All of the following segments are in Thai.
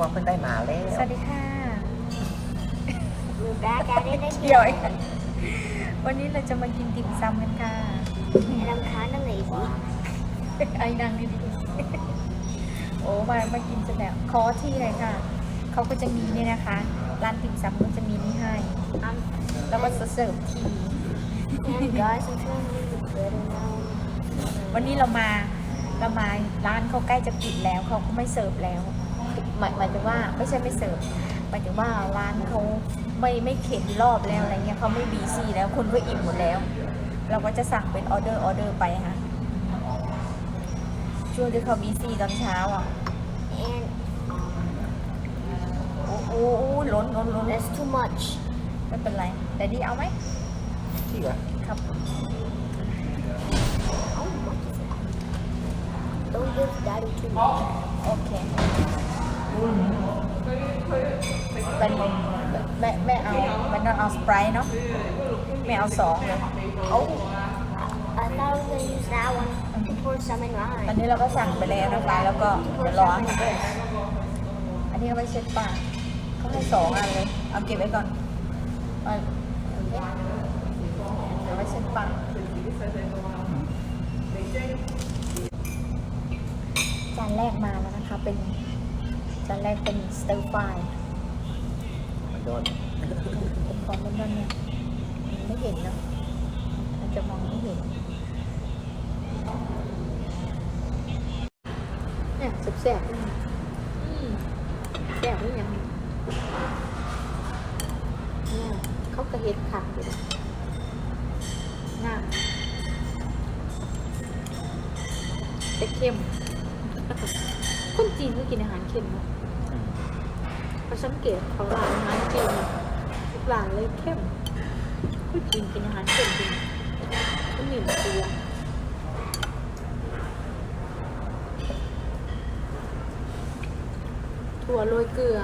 ว่าเพิ่นได้มาแล้วสวัสดีค่ะ We're back at it เดี๋ยว again. วันนี้เราจะมากินติ่มซำกันค่ะ And I'm kind of lazy. ไอ้นางดีๆโอ้มามากินจนแล้วขอที่เลยค่ะ เขาก็จะมีเนี่ยนะคะ ร้านติ่มซำก็จะมีนี่ให้ Um, แล้วก็จะเสิร์ฟที and guys, I'm trying to make it better now. วันนี้เรามาเรามาร้านเขาใกล้จะปิดแล้วเขาก็ไม่เสิร์ฟแล้ว หมายหมายถึงว่าไม่ใช่ไม่เสิร์ฟหมายถึงว่าร้านเขาไม่ไม่เข็นรอบแล้วอะไรเงี้ยเขาไม่บีซี่แล้วคนก็อิ่มหมดแล้ว เราก็จะสั่งเป็นออเดอร์ออเดอร์ไปค่ะช่วงที่เขาบีซี่ตอนเช้าอะ And โอ้โหล้นล้นล้น that's too much. ไม่เป็นไรแต่ดีเอาไหมที่เหรอครับ How much is it? Don't give daddy too much. โอ เคเป็นแม่แม่เอาแม่นอนเอาสไปร์เนาะแม่เอาสองเลย Oh, I thought I was gonna use that one to pour some in ตอน mine. นี้เราก็สั่งไปแล้วนะคะแล้วก็ To เดี๋ pour ยวรอ some in this. อันนี้เอาไว้เช็ดปากเขาให้สองอันเลย เอาเก็บไว้ก่อนเอาเดี๋ยวไว้เช็ดปากจานแรกมาแล้วนะคะเป็น จานแรกเป็นสเตอร์ฟรายมันโดนเป็นของมันนั่นเนี่ยมันไม่เห็นเนาะมันจะมองไม่เห็นเนี่ยแสบๆเลยอืมแสบหรือยังเนี่ยเขากระเฮ็ดขักอยู่เลยน่าแต่เค็มคนจีนก็กินอาหารเค็มเนาะอืมเพ ราะสังเกตของร้านอาหารจีนทุกร้านเลยเข้มผู้จีนกินอาหารเก่งจริงก็มีมันตัวถั่วโรยเกลือ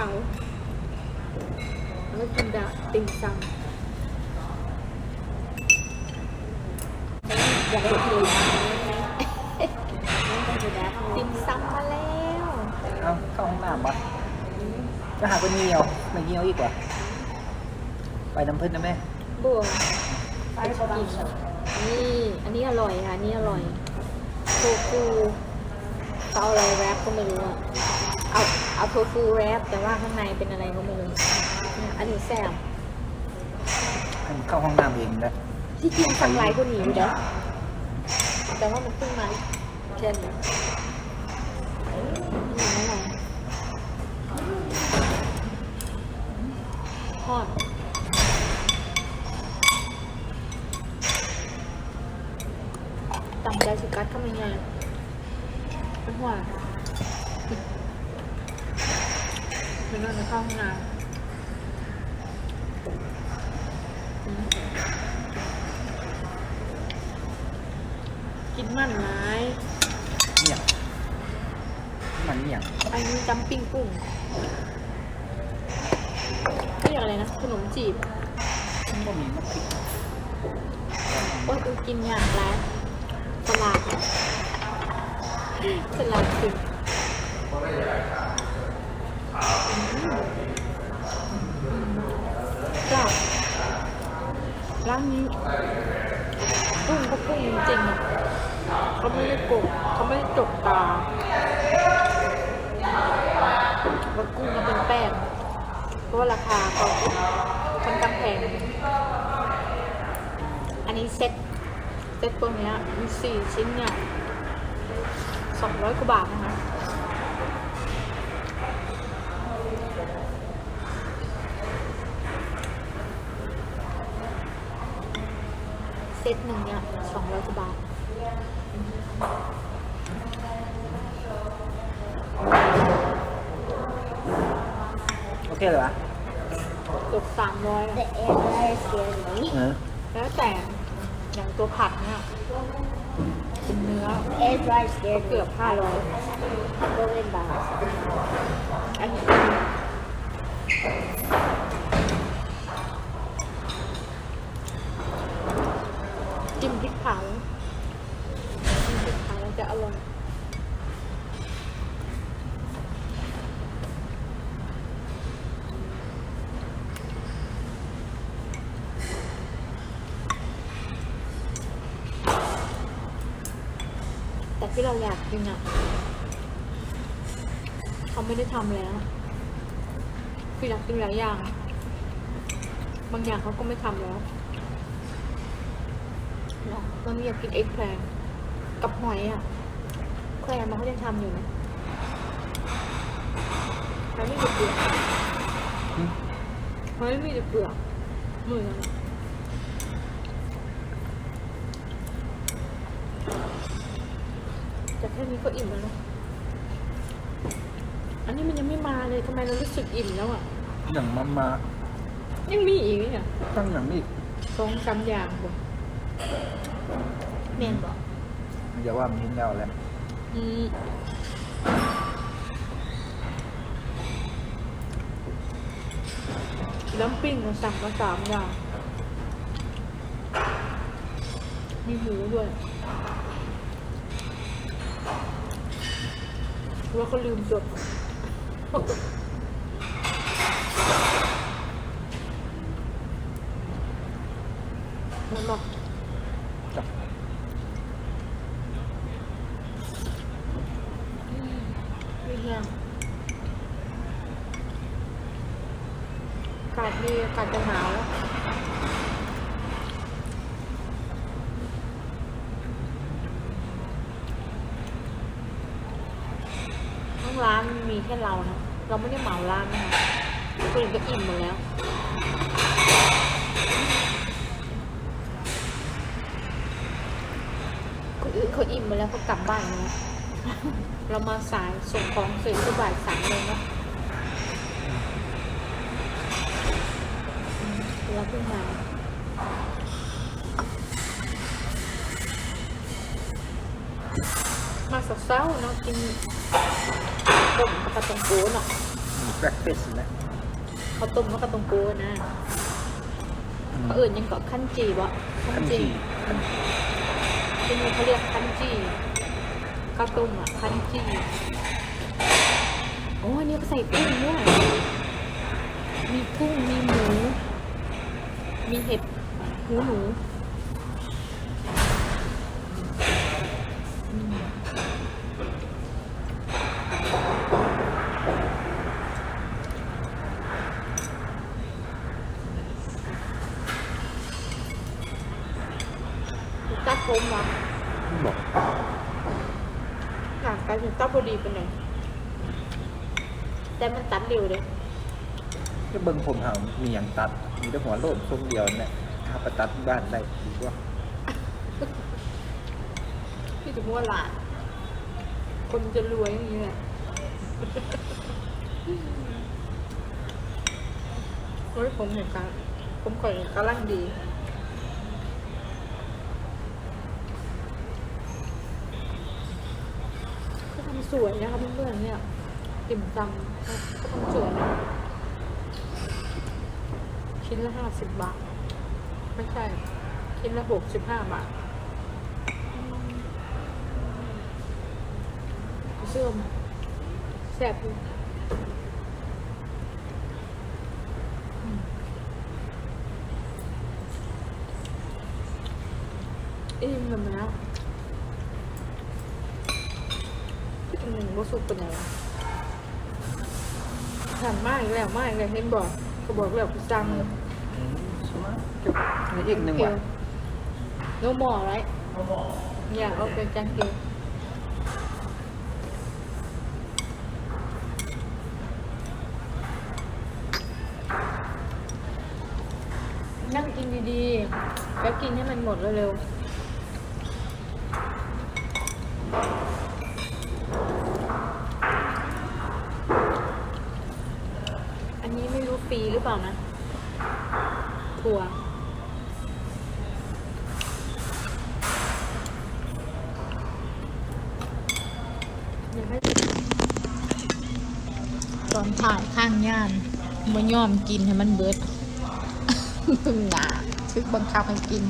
เผาแล้วก็กินดาติ่มซำอยากเห็นเลยติ่มซำมาแล้วเอาเข้าห้องน้ำปะจะหาเป็นเงียวไม่เงียวอีกว่าไปน้ำพึ่งนะแม่บัวไปกินนี่อันนี้อร่อยค่ะอันนี้อร่อยโทฟูเขาเอาอะไรแรปก็ไม่รู้อะเอา เอาโทฟูแรปแต่ว่าข้างในเป็นอะไรก็ไม่รู้เนี่ยอันนี้แซ่บให้เข้าห้องน้ำเองนะที่จริงทำลายก็หนีอยู่เด้อแต่ว่ามันเพิ่งมาแค่นี้นี่ไม่ไรทอดต่ำใจสิกัดเข้ามาไงเป็นหัว เป็นนอนในห้องน้ำกินมันไหมเนี่ยมันเนี่ยอันนี้จำปิ้งกุ้งเรียกอะไรนะ ขนมจีบมันก็มีน้ำพริกโอ้ยกูกินอย่างไรสลัดสลัดสิ จ้าร้านนี้กุ้งก็กุ้งจริงๆเขาไม่ได้กบเขาไม่ได้จกตาแล้วกุ้งก็เป็นแป้งเพราะว่าราคาเขาค่อนข้างแพงอันนี้เซ็ตเซ็ตตัวนี้มีสี่ชิ้นเนี่ยสองร้อยกว่าบาทนะคะ ตหนึ่งเนี่ยสองร้อยกว่าบาทโอเคเลยวะเกือบสามร้อย The air fryer scared me. เออแล้วแต่อย่างตัวผัดเนี่ยเป็นเนื้อ The air fryer scared เกื me. อบห้าร้อย Go in box. อันนี้ จิ้มพริกเผาจิ้มพริกเผาวจะอร่อยแต่ที่เราอยากกินอะเขาไม่ได้ทำแล้วคืออยากกินหลายอย่าง บางอย่างเขาก็ไม่ทำแล้ว เนาะตอนนี้อยากกินเอ็กแพลงกับหอยอะแคลมันเขายังทำอยู่ไหมหอยไม่มีเปลือกหอยไม่มีแต่เปลือกเหมือนกันแต่แค่นี้ก็อิ่มแล้วเนอะอันนี้มันยังไม่มาเลยทำไมเรารู้สึกอิ่มแล้วอะ อย่างมามายังมีอีกเนี่ยตั้งอย่างนี้สองสามอย่างบ่ แมนบอกอย่าว่ามีแล้วแหละอืมน้ำปิ้งเราสั่งมาสามอย่าง มีหมูด้วยว่าเขาลืมจด มันบอก จับไม่แห้งอากาศดีอากาศจะหนาวแล้วทั้งร้านมีแค่เรานะ เราไม่ได้เหมาร้านนะคะคนอื่นก็อิ่มหมดแล้ว คน อื่นเขาอิ่มหมดแล้วเขากลับบ้านแล้วเรามาสายส่งของเสร็จก็บ่ายสามเลยเนาะอืมเราเพิ่งมามาสักเช้าเนาะกินต้มกับปลาตองโกเนาะมีแบล็คเฟสนะข้าวต้มกับปลาตองโกนะเขาเอื่นยังเกาะขั้นจีวะอืม ที่นี่เขาเรียกขั้นจีข้าวต้มอะขั้นจีโอ้อันนี้ก็ใส่กุ้งด้วยมีกุ้งมีหมู มีเห็ดหูหนูตัดผมเหรอบอก ห่างกันถึงตัดพอดีไปหน่อยแต่มันตัดเร็วเลยก็เบิ่งผมเหามีอย่างตัด มีแต่หัวโลดทรงเดียวเนี่ยถ้าไปตัดบ้านได้ดีกว่าพี่ถึงว่าหลานคนจะรวยอย่างนี้แหละเฮ้ยผมเห็นกันผมก่อนกำลังดีก็ทำ สวยนะคะเพื่อนๆเนี่ยติ่มซำก็ทำสวยนะชิ้นละห้าสิบบาท ไม่ใช่ ชิ้นละหกสิบห้าบาทเสื่อมแสบอยู่อืมอิ่มแล้ว นะพี่ตรงหนึ่งว่าสุกเป็นไงวะถามมากอีกแล้วมากอีกแล้วเห็นบอกก็บอกแล้วกูสั่งอืมใช่ไหมมีอีกหนึ่งว่ะโนหมอไรอยากเอาเป็นจังเกลนั่งกินดีๆก็กินให้มันหมดเร็วๆอันนี้ไม่รู้ ฟรีหรือเปล่านะถั่วตอนถ่ายข้างย่านบ่ยอมกินให้มันเบิดมึงหนาทึกบังคับให้กิน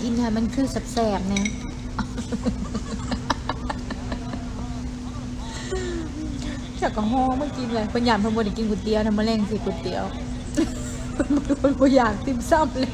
กินให้มันคือแสบๆนะ จากกระห้องไม่กินเลยเป็นหยางเพิ่นบ่ได้กินก๋วยเตี๋ยวทำมะเร็งสิก๋วยเตี๋ยวเป็นคนอยากติมซ้ำเลย